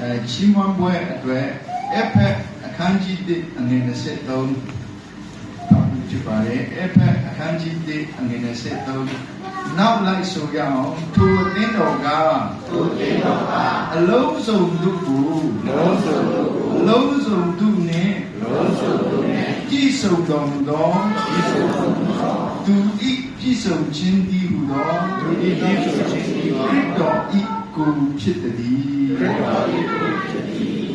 အဲချီးမွမ်းပွဲအတွက်အဖက်အခန်းကြီး1အငယ်23တောင်းဖြစ်ပါတယ်အဖက်အခန်းကြီး1အငယ်23နောက်လိုက်ဆိုရအောင်ထိုအသင်းတော်ကသူတင်တော်ကအလုံးစုံသူကိုလုံးစုံတို့ကိုအလုံးစုံသူနှင့်လုံးစုံတို့နှင့်ကြည်စုံတော်မူသောဤစုံတော်မူသောသူဤကြည်စုံခြင်းတည်းဟူသောသူဤဤစုံခြင်းတည်းဟူခသောရစ်တော်ဤ ကိုဖြစ်တည်းခရစ်တော်၏ကိုဖြစ်သည်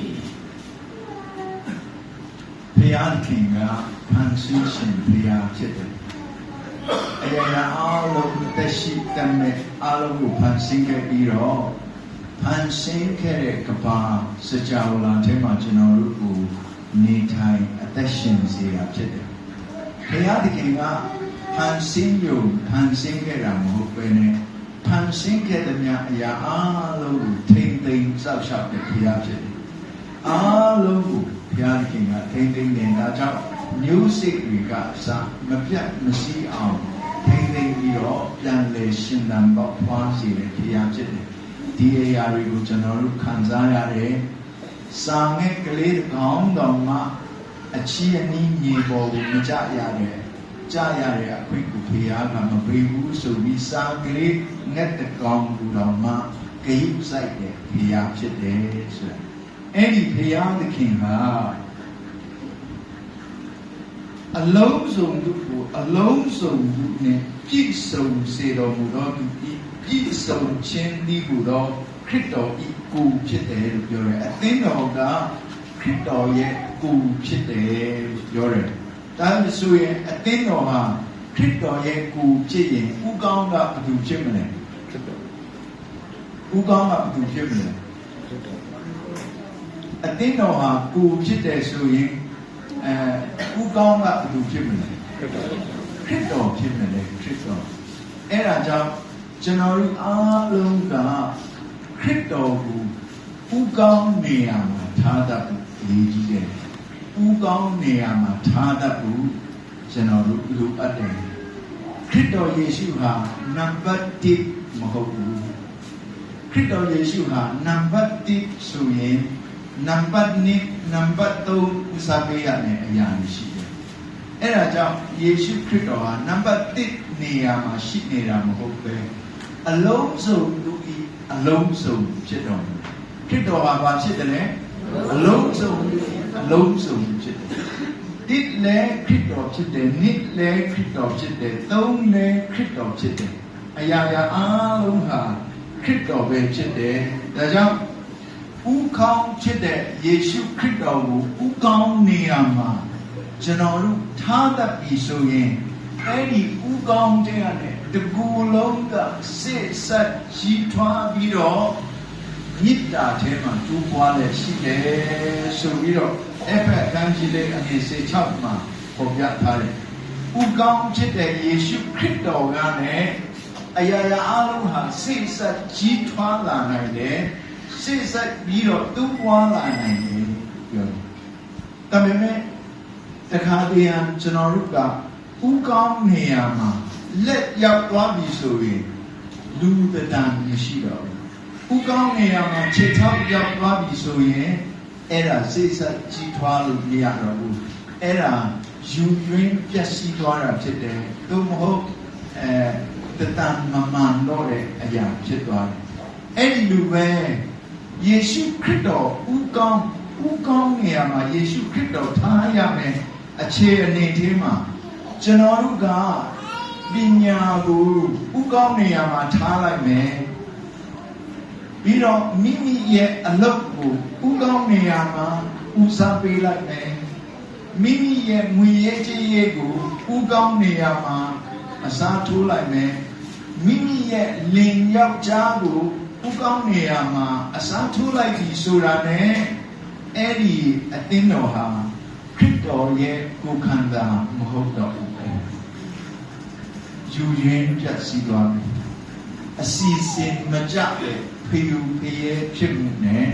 ဘုရားခင်ကဖန်ဆင်းရှင်ဘုရားဖြစ်တယ်အရာရာအလုံးတက်ရှိတတ်မဲ့အလုံးကိုဖန်ဆင်းခဲ့ပြီးတော့ဖန်ဆင်းခဲ့တဲ့ကဘာစကြဝဠာထဲမှာကျွန်တော်တို့ကိုနေထိုင်အသက်ရှင်စေတာဖြစ်တယ်ဘုရားသခင်ကဖန်ဆင်းယုံဖန်ဆင်းခဲ့တာမဟုတ်ပဲနဲ့ ဖန်ဆင်းခဲ့တဲ့များအရာအလုံးကိုထိမ့်သိမ်းစောက်ရှောက်တဲ့ဘုရားဖြစ်တယ်အားလုံးကိုဘုရားခင်ကထိမ့်သိမ့်နေတာကြောင့်မျိုးစိတ်တွေကအစမပြတ်မစည်းအောင်ထိမ့်သိမ့်ပြီးတော့ပြန်လေရှင်သန်တော့ဖွားစီတဲ့ဘုရားဖြစ်တယ်ဒီအရာတွေကိုကျွန်တော်တို့ခံစားရတယ်စာငဲ့ကလေးတစ်ကောင်တော်မှအချီးအနီးမြေပေါ်ကိုမကြရတယ်ကြရတဲ့အခွင့်ကိုဘုရားကမပေးဘူးဆိုပြီးစာကလေးငက်တစ်ကောင်ကူတော်မှဂိမ်းဆိုင်တဲ့ဘုရားဖြစ်တယ်ဆိုတဲ့အဲ့ဒီဘုရားသခင်ဟာအလုံးစုံသူကိုအလုံးစုံသူနဲ့ပြည့်စုံစေတော်မူသောသူဤပြည့်စုံခြင်းဒီဟူသောခရစ်တော်ဤကိုဖြစ်တယ်လို့ပြောတယ်အသင်းတော်ကခရစ်တော်ရဲ့ကိုဖြစ်တယ်လို့ပြောတယ်ဒါဆိုရင်အသင်းတော်ဟာ ခရစ်တော်ရဲ့ကိုဖြစ်ရင်ဥကောင်းကဘယ်သူဖြစ်မလဲခရစ်တော်ဥကောင်းကဘယ်သူဖြစ်မလဲခရစ်တော်အတင်းတော်ဟာကိုဖြစ်တယ်ဆိုရင်အဲဥကောင်းကဘယ်သူဖြစ်မလဲခရစ်တော်ခရစ်တော်ဖြစ်မလဲခရစ်တော်အဲ့ဒါကြောင့်ကျွန်တော်တို့အားလုံးကခရစ်တော်ကိုဥကောင်းနေရာမှာထားတတ်ဖို့အရေးကြီးတယ်ဥကောင်းနေရာမှာထားတတ်ဖို့ ကျွန်တော်တို့လိုအပ်တယ်ခရစ်တော်ယေရှုဟာနံပါတ်1မဟုတ်ဘူးခရစ်တော်ယေရှုဟာနံပါတ်1ဆိုရင်နံပါတ်2နံပါတ်3ဦးစားပေးရမယ့်အရာတွေရှိတယ်။အဲဒါကြောင့်ယေရှုခရစ်တော်ဟာနံပါတ်1နေရာမှာရှိနေတာမဟုတ်ပဲအလုံးစုံသူဤအလုံးစုံဖြစ်တော်မူတယ်။ခရစ်တော်ဟာဘာဖြစ်တယ်လဲအလုံးစုံသူဤအလုံးစုံဖြစ်တယ်။ တစ်လည်းခရစ်တော်ဖြစ်တယ်၊နှစ်လည်းခရစ်တော်ဖြစ်တယ်၊သုံးလည်းခရစ်တော်ဖြစ်တယ်။အရာရာအားလုံးဟာခရစ်တော်ပဲဖြစ်တယ်။ဒါကြောင့်ဥကောင်းဖြစ်တဲ့ယေရှုခရစ်တော်ကိုဥကောင်းနေရာမှာကျွန်တော်တို့ထားတတ်ပြီဆိုရင်အဲ့ဒီဥကောင်းတဲ့နဲ့တကူလုံးကစစ်ဆက်ကြီးထွားပြီးတော့မေတ္တာထဲမှာတူပွားလဲရှိတယ်ဆိုပြီးတော့ အဖက်ခန်းကြီးလေးအငယ်16မှာပေါ်ပြထားတယ်။ဥကောင်းဖြစ်တဲ့ယေရှုခရစ်တော်ကလည်းအရာရာအလုံးဟာစိတ်ဆက်ကြီးထွားလာနိုင်တယ်စိတ်ဆက်ပြီးတော့တူပွားလာနိုင်တယ်ပြောတယ်။ဒါပေမဲ့တခါတည်းကျွန်တော်တို့ကဥကောင်းနေရာမှာလက်ရောက်သွားပြီဆိုရင်လူတဒံမရှိတော့ဘူး။ဥကောင်းနေရာမှာခြေထောက်ရောက်သွားပြီဆိုရင် အဲ့ဒါစိတ်ဆက်ကြီးထွားလို့မရတော့ဘူး။အဲ့ဒါယူရင်းပျက်စီးသွားတာဖြစ်တယ်။သို့မဟုတ်အဲတတန်မမှန်တော့တဲ့အရာဖြစ်သွားတယ်။အဲ့ဒီလိုပဲယေရှုခရစ်တော်ဥကောင်းဥကောင်းနေရာမှာယေရှုခရစ်တော်ထားရမယ်အခြေအနေထဲမှာကျွန်တော်တို့ကပညာကိုဥကောင်းနေရာမှာထားလိုက်မယ်။ ပြီးတော့မိမိရဲ့အလုပ်ကိုဥကောင်းနေရာမှာဦးစားပေးလိုက်မယ်။မိမိရဲ့ငွေရေးကြေးရေးကိုဥကောင်းနေရာမှာအစားထိုးလိုက်မယ်မိမိရဲ့လင်ယောက်ျားကိုဥကောင်းနေရာမှာအစားထိုးလိုက်ပြီဆိုတာနဲ့အဲ့ဒီအသင်းတော်ဟာခရစ်တော်ရဲ့ကိုယ်ခန္ဓာမဟုတ်တော့ဘူးပဲယူရင်းပြတ်စီသွားပြီအစီအစဉ်မကြတဲ့ ဖေယူဖေရဲ့ဖြစ်မှုနဲ့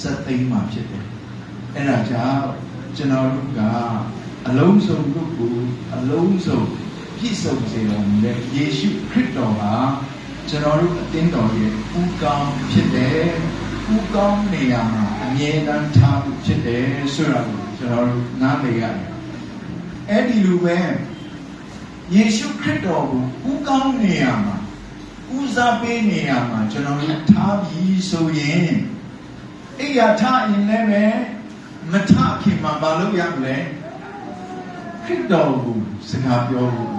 စက်သိမ်းမှဖြစ်တယ်အဲ့ဒါကြောင့်ကျွန်တော်တို့ကအလုံးစုံတို့ကိုအလုံးစုံပြည့်စုံစေတော်မူတဲ့ယေရှုခရစ်တော်ဟာကျွန်တော်တို့အသင်းတော်ရဲ့ဥကောင်းဖြစ်တယ်ဥကောင်းနေရာမှာအမြဲတမ်းထားဖို့ဖြစ်တယ်ဆိုတာကိုကျွန်တော်တို့နားလည်ရတယ်အဲ့ဒီလိုပဲယေရှုခရစ်တော်ကိုဥကောင်းနေရာမှာ ဦးစားပေးနေရာမှာကျွန်တော်တို့ထားပြီးဆိုရင်အိယာထားရင်လည်းပဲမထခင်မှာမလုပ်ရမလဲခရစ်တော်ကိုစကားပြောဖို့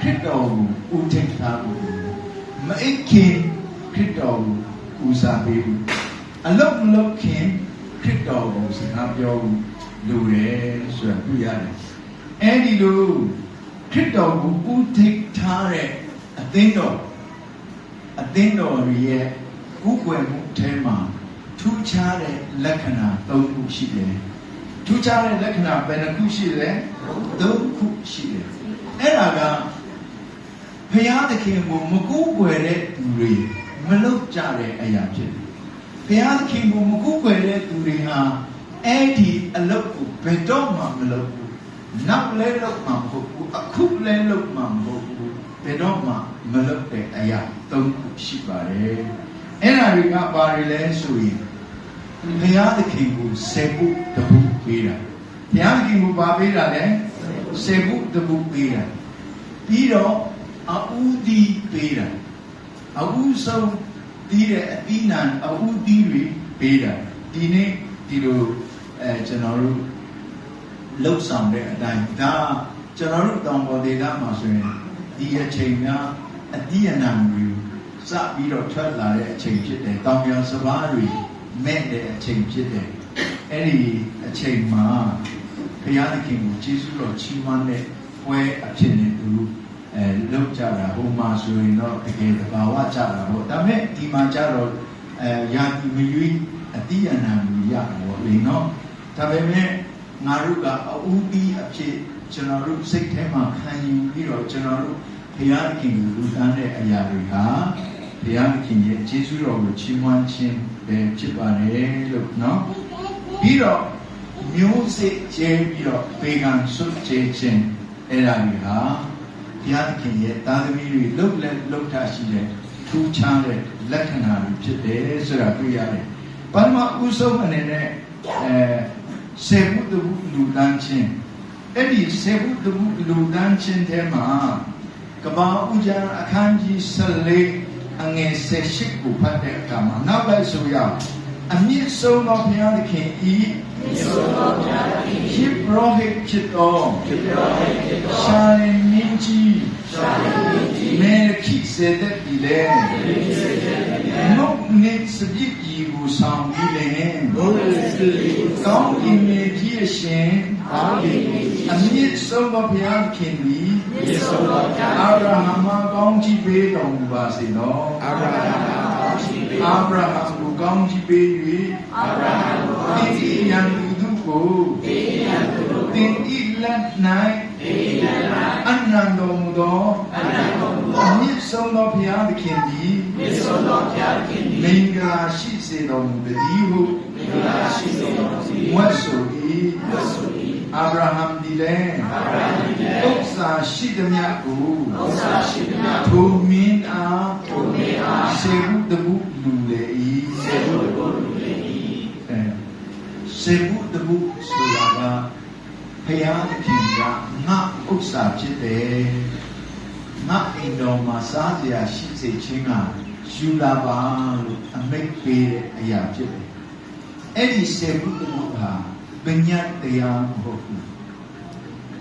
ခရစ်တော်ကိုဦးထင်ထားဖို့မအိတ်ခင်ခရစ်တော်ကိုဦးစားပေးဖို့အလုပ်မလုပ်ခင်ခရစ်တော်ကိုစကားပြောဖို့လိုတယ်ဆိုတာတွေ့ရတယ်အဲ့ဒီလိုခရစ်တော်ကိုဦးထိပ်ထားတဲ့အသင်းတော် အသင်းတော်ရဲ့ကုကွယ်မှုအထဲမှာထူးခြားတဲ့လက္ခဏာ၃ခုရှိတယ်ထူးခြားတဲ့လက္ခဏာဘယ်နှခုရှိလဲ၃ခုရှိတယ်အဲ့ဒါကဘုရားသခင်ကိုမကူးကွယ်တဲ့သူတွေမလုပ်ကြတဲ့အရာဖြစ်တယ်ဘုရားသခင်ကိုမကူးကွယ်တဲ့သူတွေဟာအဲ့ဒီအလုပ်ကိုဘယ်တော့မှမလုပ်ဘူး နောက်လဲလုပ်မှာမဟုတ်ဘူးအခုလဲလုပ်မှာမဟုတ်ဘူးဘယ်တော့မှမလုပ်တဲ့အရာ၃ခုရှိပါတယ်အဲ့ဒါတွေကဘာတွေလဲဆိုရင်ဘုရားသခင်ကိုစေဖို့တပုပေးတာဘုရားသခင်ကိုဘာပေးတာလဲစေဖို့တပုပေးတာပြီးတော့အူဒီပေးတာအူဆုံးဒီတဲ့အတိနံအူဒီတွေပေးတာဒီနေ့ဒီလိုအဲကျွန်တော်တို့ လှုပ်ဆောင်တဲ့အတိုင်းဒါကျွန်တော်တို့တောင်ပေါ်ဒေသမှာဆိုရင်ဒီအချိန်များအတိအနံတွေစပြီးတော့ထွက်လာတဲ့အချိန်ဖြစ်တယ်တောင်ပြောင်စပားတွေမဲ့တဲ့အချိန်ဖြစ်တယ်အဲ့ဒီအချိန်မှာဘုရားသခင်ကိုကျေးဇူးတော်ချီးမွမ်းတဲ့ပွဲအဖြစ်နဲ့သူအဲလောက်ကြတာဟိုမှာဆိုရင်တော့တကယ်တဘာဝကြတာပေါ့ဒါပေမဲ့ဒီမှာကြတော့အဲယာတိမယွေးအတိအနံတွေရတာပေါ့လေနော်ဒါပေမဲ့ ငါတို့ကအူးပြီးအဖြစ်ကျွန်တော်တို့စိတ်ထဲမှာခံယူပြီးတော့ကျွန်တော်တို့ဘုရားသခင်ကိုလူတန်းတဲ့အရာတွေဟာဘုရားသခင်ရဲ့ကျေးဇူးတော်ကိုချီးမွမ်းခြင်းပဲဖြစ်ပါတယ်လို့နော်ပြီးတော့မျိုးစစ်ကျဲပြီးတော့ပေကံဆွတ်ကျဲခြင်းအဲ့ဒါတွေဟာဘုရားသခင်ရဲ့တာသမီတွေလှုပ်လက်လှုပ်ထရှိတဲ့ထူးခြားတဲ့လက္ခဏာတွေဖြစ်တယ်ဆိုတာတွေ့ရတယ်။ပထမဦးဆုံးအနေနဲ့အဲ စေမှုတမှုလူတန်းချင်းအဲ့ဒီစေမှုတမှုလူတန်းချင်းထဲမှာကဘာဦးကျမ်းအခန်းကြီး14အငယ်16ကိုဖတ်တဲ့အခါမှာနောက်လိုက်ဆိုရအောင်အမြင့်ဆုံးသောဘုရားသခင်ဤဖြစ်ပရောဟိတ်ဖြစ်တော်ရှာလင်မင်းကြီးမေခိစေတဲ့ဒီလေမုတ်နေစပြစ်ကြီးကို ဆောင်ပြီးလေဘုရားရှိခိုးကောင်းကင်မြေကြီးအရှင်ကောင်းကင်မြေကြီးအမြင့်ဆုံးသောဘုရားသခင်သည်မြေဆုံးသောဘုရားအာဗြဟံမှာကောင်းကြီးပေးတော်မူပါစေသောအာဗြဟံကောင်းရှိပေအာဗြဟံကိုကောင်းကြီးပေး၍အာဗြဟံကိုကောင်းသင်ရှိဤယံသူတို့ကိုပေယံသူတို့သင်ဤလက်၌ပေယံနာအနန္တော်မူသောအနန္တမူအမြင့်ဆုံးသောဘုရားသခင်သည် မြေဆုံးသောဘုရားခင်မသည်င်္ဂလာရှိစေတော်မူသည်ဟုမင်္ဂလာရှိစေတော်မူဝတ်ဆို၏ဝတ်ဆို၏အာဗြဟံသည်လည်းအာဗြဟံသည်လည်းဥစ္စာရှိသမျှကိုဥစ္စာရှိသမျှထိုမင်းအားထိုမင်းအားစေဟုတမှုလူလေ၏စေဖို့ကိုလူလေ၏အဲစေဟုတမှုဆိုတာကဘုရားသခင်ကငါဥစ္စာဖြစ်တယ်ငါအိမ်တော်မှာစားစရာရှိစေခြင်းက ယူလာပါလို့အမိတ်ပေးတဲ့အရာဖြစ်တယ်အဲ့ဒီစေဟုတမှုဟာပညာတရားမဟုတ်ဘူး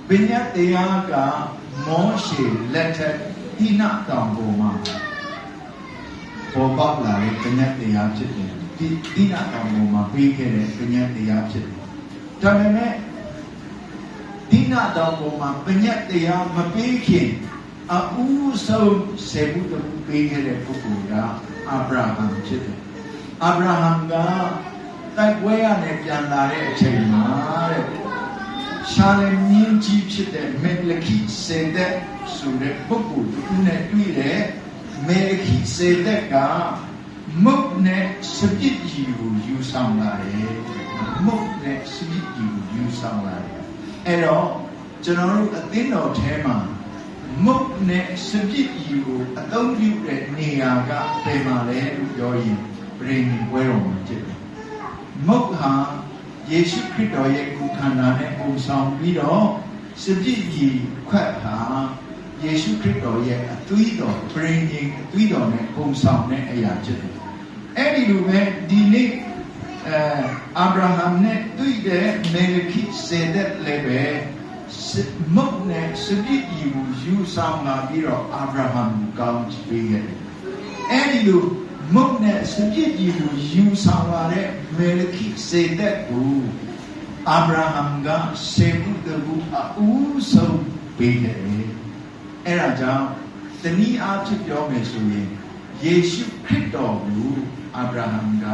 ပညာတရားကမောရှေလက်ထက်ဣနတောင်ပေါ်မှာပေါ်ပေါက်လာတဲ့ပညာတရားဖြစ်တယ်ဒီဒီနာတော်မူမှာပြီးခဲ့တဲ့ပညာတရားဖြစ်တယ်ဒါပေမဲ့ဒီနာတော်မူမှာပညာတရားမပြီးခင်အူးဆုံးဆေဘူးတမှု ပြီးခဲ့တဲ့ပုဂ္ဂိုလ်ကအာဗြဟံဖြစ်တယ်အာဗြဟံကတိုက်ပွဲရနဲ့ပြန်လာတဲ့အချိန်မှာတဲ့ရှာလင်မြင်းကြီးဖြစ်တဲ့မေလခိစေတဲ့ဆိုတဲ့ပုဂ္ဂိုလ်သူနဲ့တွေ့တဲ့မေခိစေတက်ကမုတ်နဲ့စပစ်ကြီးကိုယူဆောင်လာတယ်မုတ်နဲ့စပစ်ကြီးကိုယူဆောင်လာတယ်အဲ့တော့ကျွန်တော်တို့အသင်းတော်ထဲမှာ မုတ်နဲ့စပစ်ကြီးကိုအသုံးပြုတဲ့နေရာကဘယ်မှာလဲလို့ပြောရင်ရင်ပွဲတော်မှာဖြစ်တယ်မုတ်ဟာယေရှုခရစ်တော်ရဲ့ကိုယ်ခန္ဓာနဲ့ပုံဆောင်ပြီးတော့စပြည့်ကြီးခွက်ဟာယေရှုခရစ်တော်ရဲ့အသွေးတော်ပြင်ရင်အသွေးတော်နဲ့ပုံဆောင်တဲ့အရာဖြစ်တယ်အဲ့ဒီလိုပဲဒီနေ့အဲအာဗြဟံနဲ့တွေ့တဲ့မေလခိစေဒက်လည်းပဲ မုတ်နဲ့စပြည့်ကြီးကိုယူဆောင်လာပြီးတော့အာဗြဟံကောင်းချီးပေးခဲ့တယ်အဲ့ဒီလိုမုတ်နဲ့စပြည့်ကြီးကိုယူဆောင်လာတဲ့မေလခိစေဒက်ကိုအာဗြဟံကစေဘူးတဘူအူးဆုံးပေးခဲ့တယ်အဲ့ဒါကြောင့်တနည်းအားဖြင့်ပြောမယ်ဆိုရင်ယေရှုခရစ်တော်ကိုအာဗြဟံက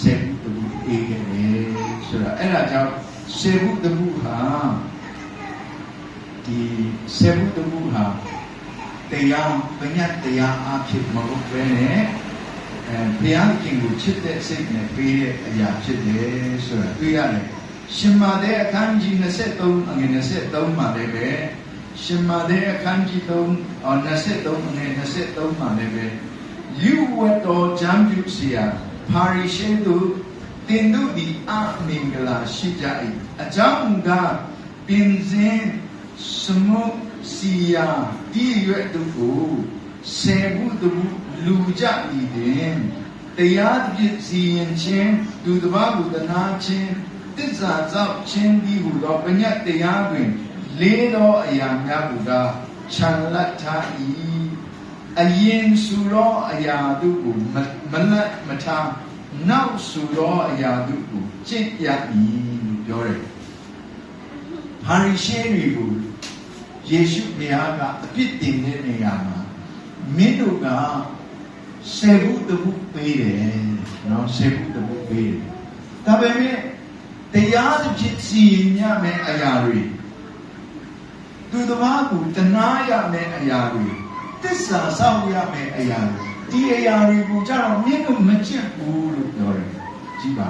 စေဘူးတဘူပေးခဲ့တယ်ဆိုတာအဲ့ဒါကြောင့်စေဘူးတဘူဟာ ဒီစေဘူးတဘူဟာတရားပညာတရားအဖြစ်မဟုတ်ဘဲနဲ့အဲဘုရားခင်ကိုချစ်တဲ့စိတ်နဲ့ပေးတဲ့အရာဖြစ်တယ်ဆိုတာတွေ့ရတယ်ရှင်မာတဲ့အခန်းကြီး23အငယ်23မှာလည်းပဲရှင်မာတဲ့အခန်းကြီး3အော်23အငယ်23မှာလည်းပဲယူဝတ်တော်ဂျမ်းပြုစီယာပါရိရှင်းသူတင်တို့ဒီအမင်္ဂလာရှိကြ၏အကြောင်းကပင်စင် စမုစီယာဒီရွတ်တို့ကိုဆေဘူးတူလူကြ၏တင်တရားပြည့်စီရင်ခြင်းသူတစ်ပါးကိုတနာခြင်းတစ္ဆာသောက်ခြင်းဒီဟုသောပညတ်တရားတွင်လေးသောအရာများကိုသာခြံလက်ထား၏အရင်စုသောအရာတို့ကိုမမလတ်မထားနောက်စုသောအရာတို့ကိုကျင့်ရ၏လို့ပြောတယ်။ဟာရိရှဲတွေကို ယေရှုဘုရားကအပြစ်တင်တဲ့နေရာမှာမင်းတို့ကဆေဘူးတဘူးပေးတယ်နော်ဆေဘူးတဘူးပေးတယ်ဒါပေမဲ့တရားတစ်ဖြစ်စီရင်ရမယ့်အရာတွေသူတစ်ပါးကိုတနာရမယ့်အရာတွေတစ္ဆာဆောက်ရမယ့်အရာတွေဒီအရာတွေကိုကြတော့မင်းတို့မချစ်ဘူးလို့ပြောတယ်ကြည့်ပါ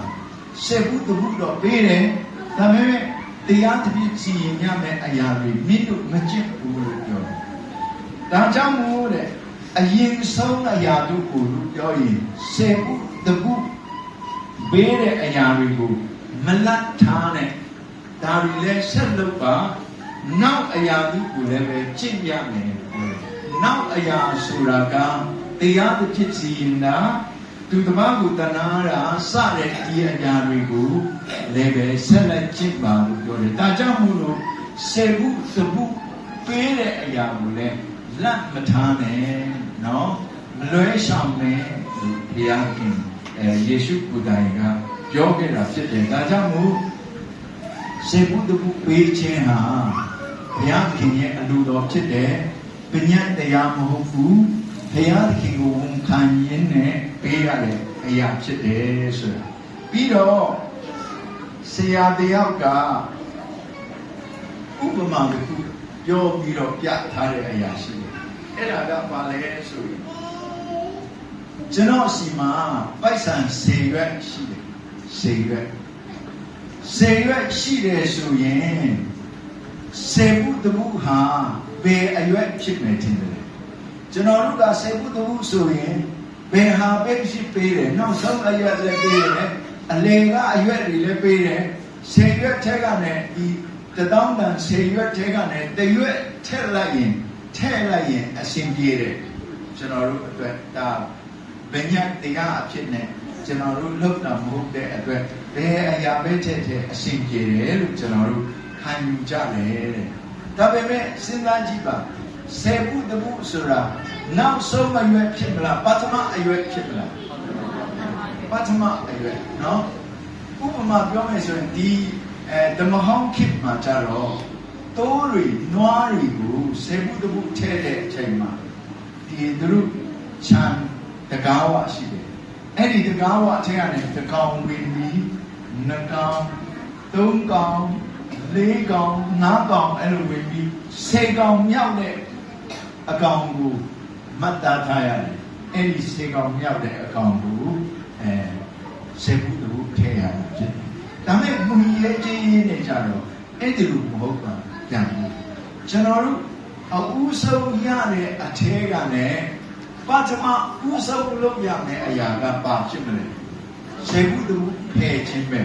ဆေဘူးတဘူးတော့ပေးတယ်ဒါပေမဲ့ တရားတစ်ဖြစ်စီရင်ရမယ့်အရာတွေမင်းတို့မချစ်ဘူးလို့ပြောတယ်ဒါကြောင့်မို့တဲ့အရင်ဆုံးအရာတို့ကိုပြောရင်စေဘူးတခုဘေးတဲ့အရာတွေကိုမလတ်ထားနဲ့ဒါတွေလည်းဆက်လုပ်ပါနောက်အရာတို့ကိုလည်းပဲကြင့်ရမယ်နောက်အရာဆိုတာကတရားတစ်ဖြစ်စီရင်တာ သူတစ်ပါးကိုတနာတာစတဲ့ဒီအရာတွေကိုလည်းပဲဆက်လက်ကြင့်ပါလို့ပြောတယ်ဒါကြောင့်မို့လို့စေဘူးသဘူးပေးတဲ့အရာကိုလည်းလက်မထားနဲ့နော်မလွဲရှောင်နဲ့လို့ဘုရားခင်အဲယေရှုကိုယ်တိုင်ကပြောခဲ့တာဖြစ်တယ်ဒါကြောင့်မို့စေဘူးတခုပေးခြင်းဟာဘုရားခင်ရဲ့အလိုတော်ဖြစ်တယ်ပညာတရားမဟုတ်ဘူးဘုရားခင်ကိုဝန် ခံရင်းနဲ့ပေးရတဲ့အရာဖြစ်တယ်ဆိုတာပြီးတော့ဆရာတယောက်ကဥပမာတစ်ခုပြောပြီးတော့ပြထားတဲ့အရာရှိတယ်အဲ့ဒါကဘာလဲဆိုရင်ကျွန်တော်စီမှာပိုက်ဆံစေရွက်ရှိတယ်စေရွက်စေရွက်ရှိတယ်ဆိုရင်စေဘူးတဘူးဟာဘယ်အရွက်ဖြစ်မယ်ထင်တယ် ကျွန်တော်တို့ကစေဘူးတဘူးဆိုရင်ဘယ်ဟာပဲဖြစ်ပေးတယ်နောက်ဆုံးအရွက်လည်းပေးတယ်အလေကအရွက်တွေလည်းပေးတယ်စေရွက်ထက်ကလည်းဒီတတောင်းတန်စေရွက်ထဲကနေတရွက်ထက်လိုက်ရင်ထဲလိုက်ရင်အရှင်ပြေတယ်ကျွန်တော်တို့အတွက်ဒါဗညတ်တရားအဖြစ်နဲ့ကျွန်တော်တို့လောက်တာမဟုတ်တဲ့အတွက်ဘယ်အရာပဲထက်ထက်အရှင်ပြေတယ်လို့ကျွန်တော်တို့ခံယူကြတယ်တဲ့ဒါပေမဲ့စဉ်းစားကြည့်ပါ စေဘူးတဘူးဆိုတာနောက်ဆုံးအရွယ်ဖြစ်မလားပထမအရွယ်ဖြစ်မလားပထမအရွယ်နော်ဥပမာပြောမယ်ဆိုရင်ဒီအဲဓမ္မဟောင်းခေတ်မှာကြတော့တိုးတွေနွားတွေကိုဆေဘူးတဘူးထဲတဲ့အချိန်မှာဒီသူတို့ခြံတကားဝရှိတယ်အဲ့ဒီတကားဝအထက်ကနေတကောင်ဝင်ပြီးနှစ်ကောင်သုံးကောင်လေးကောင်ငါးကောင်အဲ့လိုဝင်ပြီးဆယ်ကောင်မြောက်တဲ့ အကောင်ကိုမှတ်သားထားရတယ်အဲ့ဒီဆယ်ကောင်မြောက်တဲ့အကောင်ကိုအဲဆေဘူးတဘူးထဲရတာဖြစ်တယ်ဒါမဲ့ဘုံရဲ့ချင်းရင်းနေကြတော့အဲ့ဒီလိုမဟုတ်ပါပြန်ဘူးကျွန်တော်တို့အဦးဆုံးရတဲ့အထဲကလည်းပထမဥဆုံးလုပ်ရမယ့်အရာကပါဖြစ်မလဲစေဘူးတူဖယ်ခြင်းပဲ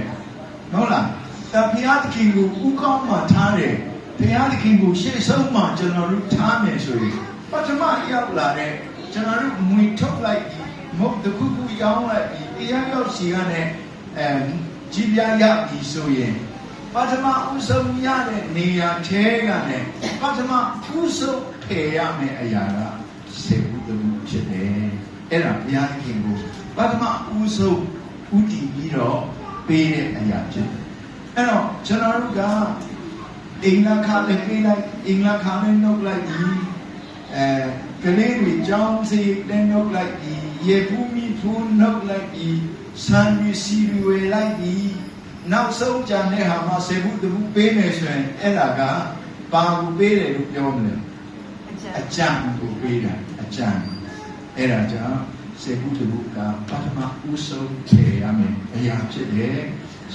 ဟုတ်လားတဘုရားသခင်ကိုဥကောင်းမှထားတယ်ဘုရားသခင်ကိုရှေ့ဆုံးမှကျွန်တော်တို့ထားမယ်ဆိုရင် ပထမရောက်လာတဲ့ကျွန်တော်တို့ငွေထုတ်လိုက်ပြီးမဟုတ်တခုခုရောင်းလိုက်ပြီးတရားရောက်စီကနေအဲကြီးပြားရပြီဆိုရင်ပထမဥဆုံးရတဲ့နေရာထဲကလည်းပထမဥဆုံးဖယ်ရမယ့်အရာကစေဘူးတူဖြစ်တယ်အဲ့ဒါဘုရားခင်ကိုပထမဥဆုံးဥတည်ပြီးတော့ပေးတဲ့အရာဖြစ်တယ်အဲ့တော့ကျွန်တော်တို့ကအင်္ဂါခါလည်းပေးလိုက်အင်္ဂါခါလည်းနှုတ်လိုက်ပြီး အဲကလေးတွေကြောင်းစီလည်းနှုတ်လိုက်ပြီးရေဖူးမီဖူးနှုတ်လိုက်ပြီးဆန်ရီစီတွေလိုက်ပြီးနောက်ဆုံးကြံတဲ့ဟာမှာဆေဘူးတဘူးပေးမယ်ဆိုရင်အဲ့ဒါကဘာကိုပေးတယ်လို့ပြောမလဲအကြံကိုပေးတာအကြံအဲ့ဒါကြောင့်ဆေဘူးတဘူးကပထမဦးဆုံးဖြေရမယ်အရာဖြစ်တယ်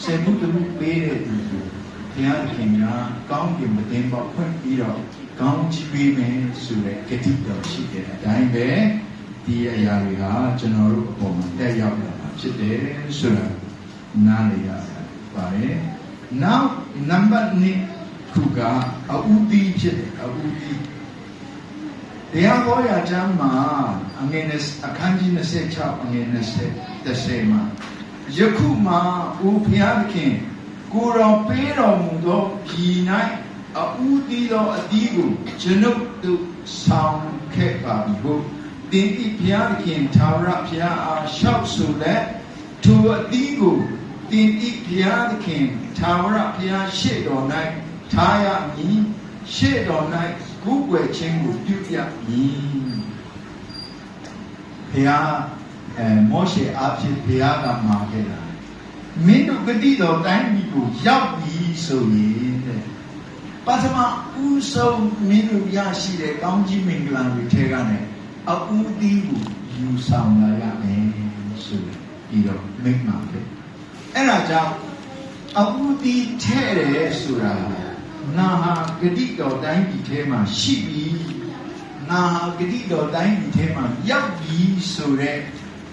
ဆေဘူးတဘူးပေးတဲ့သူကိုဘုရားခင်ကကောင်းကင်မတင်ပေါ်ဖွင့်ပြီးတော့ ကောင်းချီးပေးမယ်ဆိုတဲ့ဂတိတော်ရှိတယ်အတိုင်းပဲဒီအရာတွေဟာကျွန်တော်တို့အပေါ်မှာတက်ရောက်လာတာဖြစ်တယ်ဆိုတာနားလည်ရတယ်ပါတယ်။နောက်နံပါတ်2ခုကအဥတီဖြစ်တယ်အဥတီတရားဟောရာကျမ်းမှာအငယ်နဲ့အခန်းကြီး26အငယ်20 30မှာယခုမှာဦးဖျားသခင်ကိုယ်တော်ပေးတော်မူသောပြည်၌ အဥတီသောအတီးကိုကျွန်ုပ်တို့ဆောင်ခဲ့ပါပြီဟုတ်တင်ဤဘုရားသခင်သာဝရဘုရားအားလျှောက်ဆိုလက်ထိုအတီးကိုတင်ဤဘုရားသခင်သာဝရဘုရားရှေ့တော်၌ထားရမည်ရှေ့တော်၌ကုကွယ်ခြင်းကိုပြုရမည်ဘုရားအဲမောရှေအားဖြင့်ဘုရားကမှာခဲ့တာမင်းတို့ဂတိတော်တိုင်းပြည်ကိုရောက်ပြီဆိုရင်တဲ့ ပထမဦးဆုံးမင်းတို့ရရှိတဲ့ကောင်းကြီးမင်္ဂလာတွေထဲကနေအူးသီးကိုယူဆောင်လာရမယ်ဆိုပြီးတော့မိန့်မှာပဲအဲ့ဒါကြောင့်အပူတီထဲ့တယ်ဆိုတာနာဟာဂတိတော်တိုင်းဒီထဲမှာရှိပြီနာဟာဂတိတော်တိုင်းဒီထဲမှာရောက်ပြီဆိုတဲ့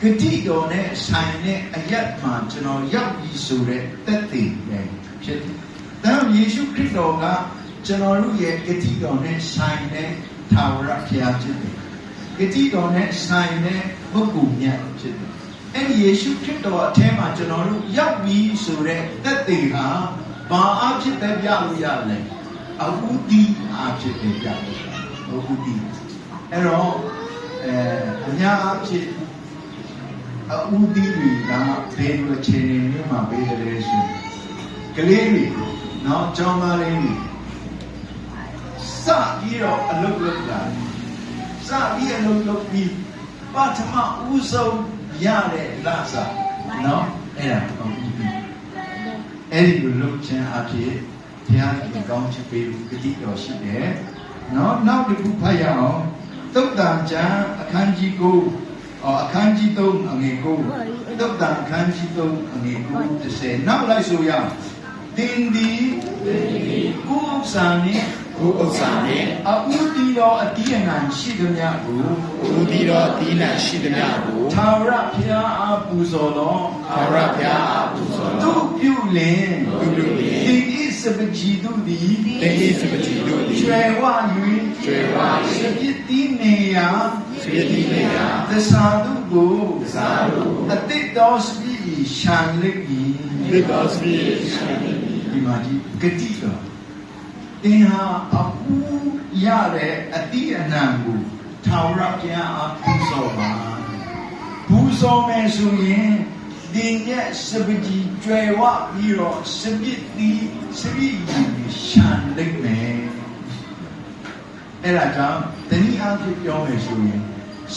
ဂတိတော်နဲ့ဆိုင်တဲ့အယက်မှာကျွန်တော်ရောက်ပြီဆိုတဲ့တက်တည်ပဲဖြစ်တယ်။ဒါကြောင့်ယေရှုခရစ်တော်က ကျွန်တော်တို့ရဲ့ဂတိတော်နဲ့ဆိုင်တဲ့သာဝရဘုရားဖြစ်တယ်။ဂတိတော်နဲ့ဆိုင်တဲ့ပုဂ္ဂိုလ်မြတ်ဖြစ်တယ်။အဲ့ဒီယေရှုခရစ်တော်အထဲမှာကျွန်တော်တို့ရောက်ပြီဆိုတဲ့သက်သေဟာဘာအဖြစ်ပဲပြလို့ရလဲအဟုတိအဖြစ်ပဲပြလို့ရတယ်အဟုတိအဲ့တော့အဲအများအဖြစ်အဟုတိတွေကဘယ်လိုအခြေအနေမျိုးမှာပေးတယ်လဲဆိုရင်ကလေးတွေနော်ကျောင်းသားလေးတွေ စပြီးတော့အလုပ်လုပ်တာစပြီးအလုပ်လုပ်ပြီးပထမဦးဆုံးရတဲ့လစာနော်အဲ့ဒါဟုတ်ပြီအဲ့ဒီလိုလုပ်ခြင်းအဖြစ်ဘုရားကြီးကောင်းချီးပေးလို့ဂတိတော်ရှိတယ်နော်နောက်တစ်ခုဖတ်ရအောင်သုတ်တန်ကျမ်းအခန်းကြီး9အော်အခန်းကြီး3အငယ်9သုတ်တန်အခန်းကြီး3အငယ်9 30နောက်လိုက်ဆိုရအောင် တင်ဒီကိုယ်ဥစ္စာနဲ့ကိုဥစ္စာနှင့်အဥတီတော်အတိအနံရှိသမျှကိုဦးဒီတော်သီးနှံရှိသမျှကိုသာဝရဘုရားအားပူဇော်သောအာရဘုရားအားပူဇော်သူတော်ပြုလင်သူပြုလင်သင်ဤစပကြီးတို့သည်တေဤစပတိတို့သည်ကျွယ်ဝ၍ကျွယ်ဝ၍စပြစ်တိနေရာစပြည့်တိနေရာသစာတုကိုသာတို့အတိတ်တော်စပြည့်ရှံလိပ်ဤဒီတော်စပြည့်ရှင် ဒီမှာဒီဂတိတော်သင်ဟာအပူရတဲ့အတိအနံကိုသာဝရဘုရားအားပူဇော်ပါပူဇော်မယ်ဆိုရင်ဒီရဲ့စပကြီးကျွယ်ဝပြီးတော့စပြစ်တီးစပြည့်ကြီးရှံလိမ့်မယ်အဲ့ဒါကြောင့်တနည်းအားဖြင့်ပြောမယ်ဆိုရင်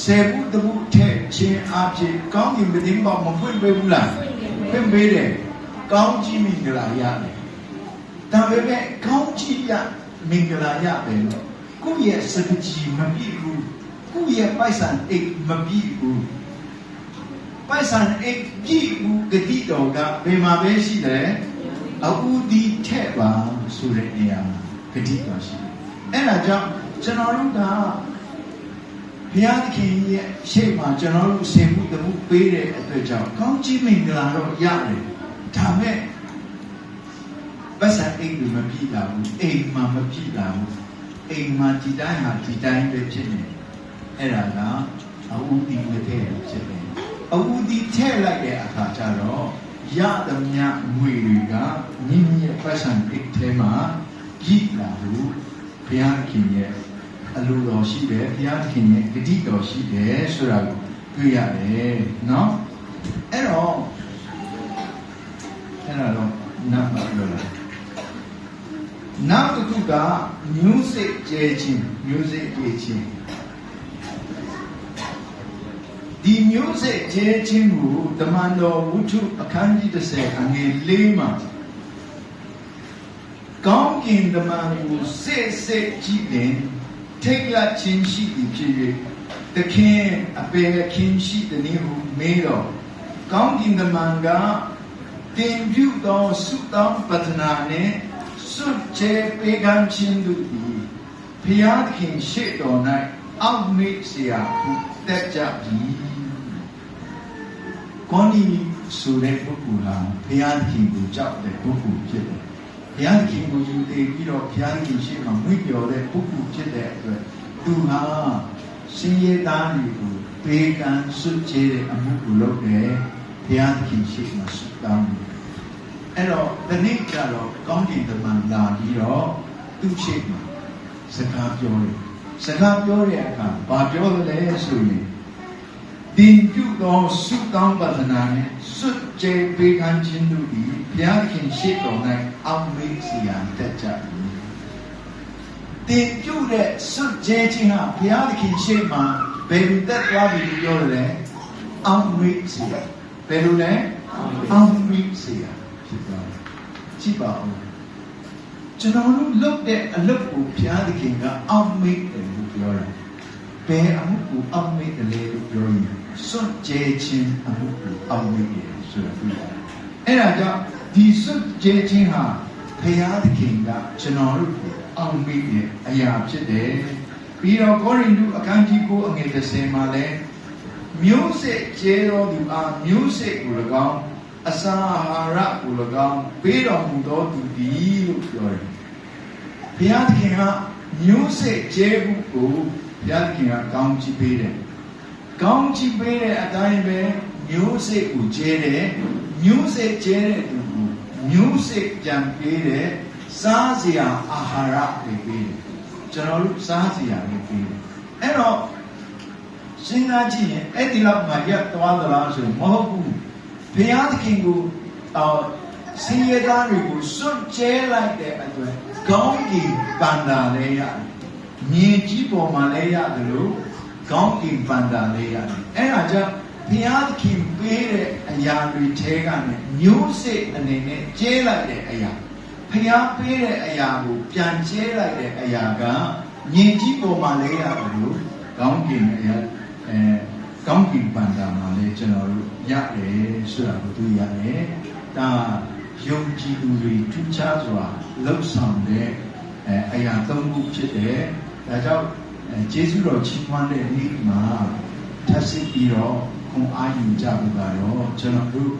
ဆေဘူးတဘူးထက်ချင်းအားဖြင့်ကောင်းကင်မင်းပေါမဖွင့်ပေးဘူးလားဖွင့်ပေးတယ်ကောင်းကြီးမင်္ဂလာရတယ် ဒါပေမဲ့ကောင်းကြီးရမင်္ဂလာရပဲလို့ကိုယ့်ရဲ့စပကြီးမပြည့်ဘူးကိုယ့်ရဲ့ပိုက်ဆံအိတ်မပြည့်ဘူးပိုက်ဆံအိတ်ပြည့်ဘူးဂတိတော်ကဘယ်မှာပဲရှိတယ်အူဒီထဲ့ပါဆိုတဲ့နေရာမှာဂတိတော်ရှိတယ်အဲ့ဒါကြောင့်ကျွန်တော်တို့ကဘုရားသခင်ရဲ့ရှေ့မှာကျွန်တော်တို့ဆင်မှုတမှုပေးတဲ့အတွက်ကြောင့်ကောင်းချီးမင်္ဂလာတော့ရတယ်ဒါမဲ့ ပတ်စံအိမ်လူမပြည့်လာဘူးအိမ်မှာမပြည့်လာဘူးအိမ်မှာဒီတိုင်းဟာဒီတိုင်းပဲဖြစ်နေအဲ့ဒါကအဝူဒီဝတဲ့ဖြစ်တယ်အဝူဒီထည့်လိုက်တဲ့အခါကျတော့ရသမျှငွေတွေကမိမိရဲ့ပတ်စံအိတ်ထဲမှာပြည့်လာဘူးဘုရားခင်ရဲ့အလိုတော်ရှိတယ်ဘုရားခင်ရဲ့ဂတိတော်ရှိတယ်ဆိုတာကိုတွေ့ရတယ်နော်အဲ့တော့အဲ့ဒါတော့နတ်ပါလို့လား နောက်တစ်ခုက music ကျဲခြင်း music ကျဲခြင်းဒီ music ကျဲခြင်းကိုတမန်တော်ဝုထုအခန်းကြီး30အငယ်၄မှာကောင်းကင်တမန်ကိုစစ်စစ်ကြည့်တယ်ထိတ်လန့်ခြင်းရှိသည်ဖြစ်၍သခင်အပေခင်ရှိသည်နည်းဟုမေးတော့ကောင်းကင်တမန်ကတင်ပြုသောဆုတောင်းပတနာနှင့် စွတ်ချေပေးကမ်းခြင်းတို့သည်ဖျားသခင်ရှေ့တော်၌အောက်မေ့เสียဟုတက်ကြပြီကောင်းဒီဆိုတဲ့ပုဂ္ဂိုလ်ဟာဘုရားသခင်ကိုကြောက်တဲ့ပုဂ္ဂိုလ်ဖြစ်တယ်။ဘုရားသခင်ကိုယူတည်ပြီးတော့ဘုရားသခင်ရှေ့မှာမွေ့လျော်တဲ့ပုဂ္ဂိုလ်ဖြစ်တဲ့အတွက်သူဟာရှင်ရသားတွေကိုဘေးကံစွတ်ချေတဲ့အမှုကိုလုပ်တယ်။ဘုရားသခင်ရှေ့မှာဆုတောင်းတယ်။ အဲ့တော့ဒီနေ့ကျတော့ကောင်းကင်တမန်လာပြီးတော့သူ့ရှေ့မှာစကားပြောတယ်။စကားပြောတဲ့အခါဘာပြောသလဲဆိုရင်တင်ပြုသောဆုတောင်းပတနာနှင့်စွတ်ကြဲပေးကမ်းခြင်းတို့သည်ဘုရားခင်ရှိတော်၌အောက်မေ့စီရန်တက်ကြ၏တင်ပြုတဲ့စွတ်ကြဲခြင်းဟာဘုရားခင်ရှိမှဘယ်လိုတက်သွားပြီလို့ပြောရလဲအောက်မေ့စီရဘယ်လိုလဲအောက်မေ့စီရ ဖြစ်သွားတယ်ကြည့်ပါဦးကျွန်တော်တို့လုပ်တဲ့အလုပ်ကိုဘုရားသခင်ကအောက်မေ့တယ်လို့ပြောတယ်ဘယ်အမှုကိုအောက်မေ့တယ်လဲလို့ပြောရင်စွန့်ကြဲခြင်းအမှုကိုအောက်မေ့တယ်ဆိုတာတွေ့ရတယ်။အဲ့ဒါကြောင့်ဒီစွန့်ကြဲခြင်းဟာဘုရားသခင်ကကျွန်တော်တို့ကိုအောက်မေ့တဲ့အရာဖြစ်တယ်။ပြီးတော့ကောရိန္သုအခန်းကြီး9အငယ်30မှာလည်းမျိုးစေ့ကျဲတော်သူအားမျိုးစေ့ကို၎င်း အစာအာဟာရကို၎င်းပေးတော်မူသောသူသည်လို့ပြောတယ်။ဘုရားသခင်ကမျိုးစေ့ကျဲဖို့ကိုဘုရားသခင်ကကောင်းချီးပေးတယ်။ကောင်းချီးပေးတဲ့အတိုင်းပဲမျိုးစေ့ကိုကျဲတယ်။မျိုးစေ့ကျဲတဲ့သူကိုမျိုးစေ့ပြန်ပေးတယ်။စားစရာအာဟာရတွေပေးတယ်။ကျွန်တော်တို့စားစရာတွေပေးတယ်။အဲ့တော့စဉ်းစားကြည့်ရင်အဲ့ဒီလောက်မှရက်သွားသလားဆိုမဟုတ်ဘူး။ ဘုရားသခင်ကိုအော်စင်ရသားတွေကိုစွန့်ကျဲလိုက်တဲ့အတွက်ကောင်းကင်ပန္နာလည်းရတယ်။မြေကြီးပေါ်မှာလည်းရတယ်လို့ကောင်းကင်ပန္နာလည်းရတယ်။အဲ့ဒါကြောင့်ဘုရားသခင်ပေးတဲ့အရာတွေထဲကနေမျိုးစစ်အနေနဲ့ကျဲလိုက်တဲ့အရာဘုရားပေးတဲ့အရာကိုပြန်ကျဲလိုက်တဲ့အရာကမြေကြီးပေါ်မှာလည်းရတယ်လို့ကောင်းကင်အရာအဲ ကောင်းကင်ပန္နာမှာလည်းကျွန်တော်တို့ရတယ်ဆိုတာကိုတွေ့ရတယ်။ဒါယုံကြည်သူတွေထူးခြားစွာလှုပ်ဆောင်တဲ့အဲအရာသုံးခုဖြစ်တယ်။ဒါကြောင့်အဲကျေးဇူးတော်ချီးမွမ်းတဲ့နေ့မှာထပ်ဆင့်ပြီးတော့ခွန်အားယူကြဖို့ကတော့ကျွန်တော်တို့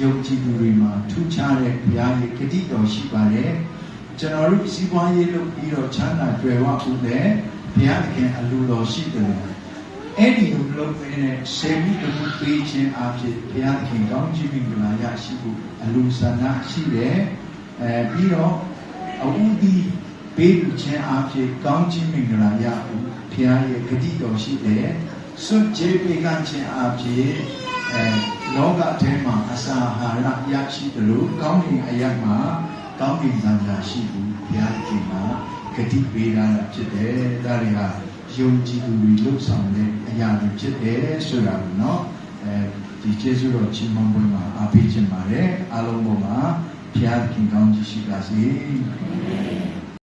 ယုံကြည်သူတွေမှာထူးခြားတဲ့ဘုရားရဲ့ဂတိတော်ရှိပါတယ်။ကျွန်တော်တို့စီးပွားရေးလုပ်ပြီးတော့ချမ်းသာကြွယ်ဝဖို့လည်းဘုရားသခင်အလိုတော်ရှိတယ်လို့ အဲ့ဒီလိုလုပ်နေတဲ့ဆေမှုတမှုပေးခြင်းအဖြစ်ဘုရားခင်ကောင်းချီးမင်္ဂလာရရှိဖို့အလိုဆန္ဒရှိတယ်အဲပြီးတော့အဝူဒီပေးလူခြင်းအဖြစ်ကောင်းချီးမင်္ဂလာရဖို့ဘုရားရဲ့ဂတိတော်ရှိတယ်စွန့်ကြဲပေးကမ်းခြင်းအဖြစ်အဲလောကထဲမှာအစာအာဟာရရရှိတယ်လို့ကောင်းကင်အရာမှာကောင်းကင်သံဃာရှိဖို့ဘုရားခင်မှာဂတိပေးတာဖြစ်တယ်ဒါတွေဟာယုံကြည်သူတွေလှုပ်ဆောင်တဲ့အ ရာလူဖြစ်တယ်ဆိုတာကိုနော်အဲဒီကျေးဇူးတော်ချီးမွမ်းပွဲမှာအားပေးခြင်းပါတယ်အားလုံးပေါ်မှာဘုရားခင်ကောင်းကြီးရှိပါစေ။